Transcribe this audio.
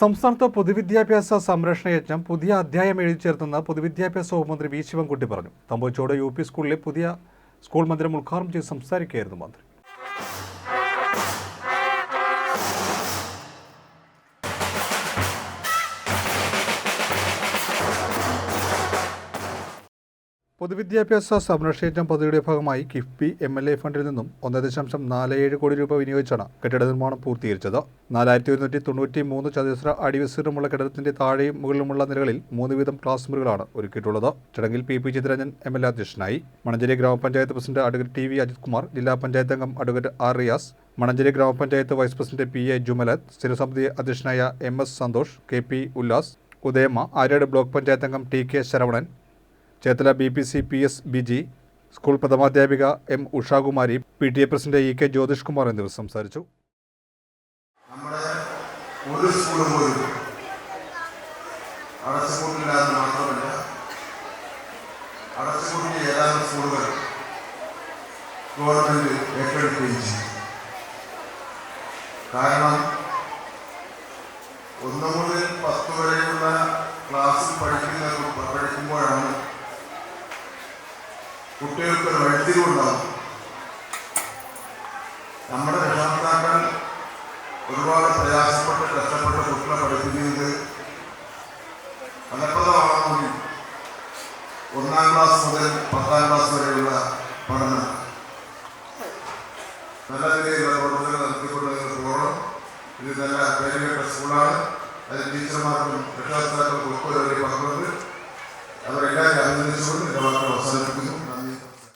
സംസ്ഥാനത്ത് പൊതുവിദ്യാഭ്യാസ സംരക്ഷണ യജ്ഞം പുതിയ അധ്യായം എഴുതി ചേർത്തുന്ന പൊതുവിദ്യാഭ്യാസ വകുപ്പ് മന്ത്രി വി ശിവൻകുട്ടി പറഞ്ഞു. തമ്പോച്ചോട് യു പി സ്കൂളിലെ പുതിയ സ്കൂൾ മന്ദിരം ഉദ്ഘാടനം ചെയ്ത് സംസാരിക്കുകയായിരുന്നു മന്ത്രി. പൊതുവിദ്യാഭ്യാസ സംരക്ഷേറ്റം പദ്ധതിയുടെ ഭാഗമായി കിഫ്ബി എം എൽ എ ഫണ്ടിൽ നിന്നും ഒന്ന് ദശാംശം നാല് ഏഴ് കോടി രൂപ വിനിയോഗിച്ചാണ് കെട്ടിട നിർമ്മാണം പൂർത്തീകരിച്ചത്. നാലായിരത്തി ഒരുന്നൂറ്റി തൊണ്ണൂറ്റി മൂന്ന് ചതുരശ്ര അടി വിസ്തീർണമുള്ള കെട്ടിടത്തിന്റെ താഴെയും മുകളിലുമുള്ള നിലകളിൽ മൂന്ന് വീതം ക്ലാസ് മുറികളാണ് ഒരുക്കിയിട്ടുള്ളത്. ചടങ്ങിൽ P P Chithraranjan M L A അധ്യക്ഷനായി. മണഞ്ചേരി ഗ്രാമപഞ്ചായത്ത് president advocate T V Ajith Kumar ജില്ലാ പഞ്ചായത്ത് അംഗം അഡ്വക്കേറ്റ് ആർ റിയാസ് മണഞ്ചേരി ഗ്രാമപഞ്ചായത്ത് vice president P A Jumalath സ്ഥിരസമിതി അധ്യക്ഷനായ M S Santhosh K P Ullas Udayamma Aryad block panchayat അംഗം T K Saravanan Cherthala B P C P S Biji school പ്രഥമാധ്യാപിക M Ushakumari P T A president E K Jyothish Kumar എന്നിവർ സംസാരിച്ചു. ഒരു school കാരണം ഒന്ന് മുതൽ പത്ത് വരെയുള്ള ക്ലാസ്സിൽ പഠിക്കുന്ന കുട്ടികൾക്ക് ഒരു വഴിത്തിരിവുണ്ടാകും നമ്മുടെ രക്ഷാകർത്താക്കൾ ഒരുപാട് പ്രയാസപ്പെട്ട് കഷ്ടപ്പെട്ട് കുട്ടികളെ പഠിപ്പിക്കുന്നത് ഫലപ്രദമാകണമെങ്കിൽ ഒന്നാം ക്ലാസ് മുതൽ പത്താം ക്ലാസ് വരെയുള്ള പഠനം. നല്ല രീതിയിലുള്ള പ്രവർത്തനങ്ങൾ നടത്തിക്കൊണ്ട് പോകണം ഇത് നല്ല പേരുകേട്ട സ്കൂളാണ്. അതിൽ ടീച്ചർമാർക്കും രക്ഷാകർത്താക്കൾക്കും ഒക്കെ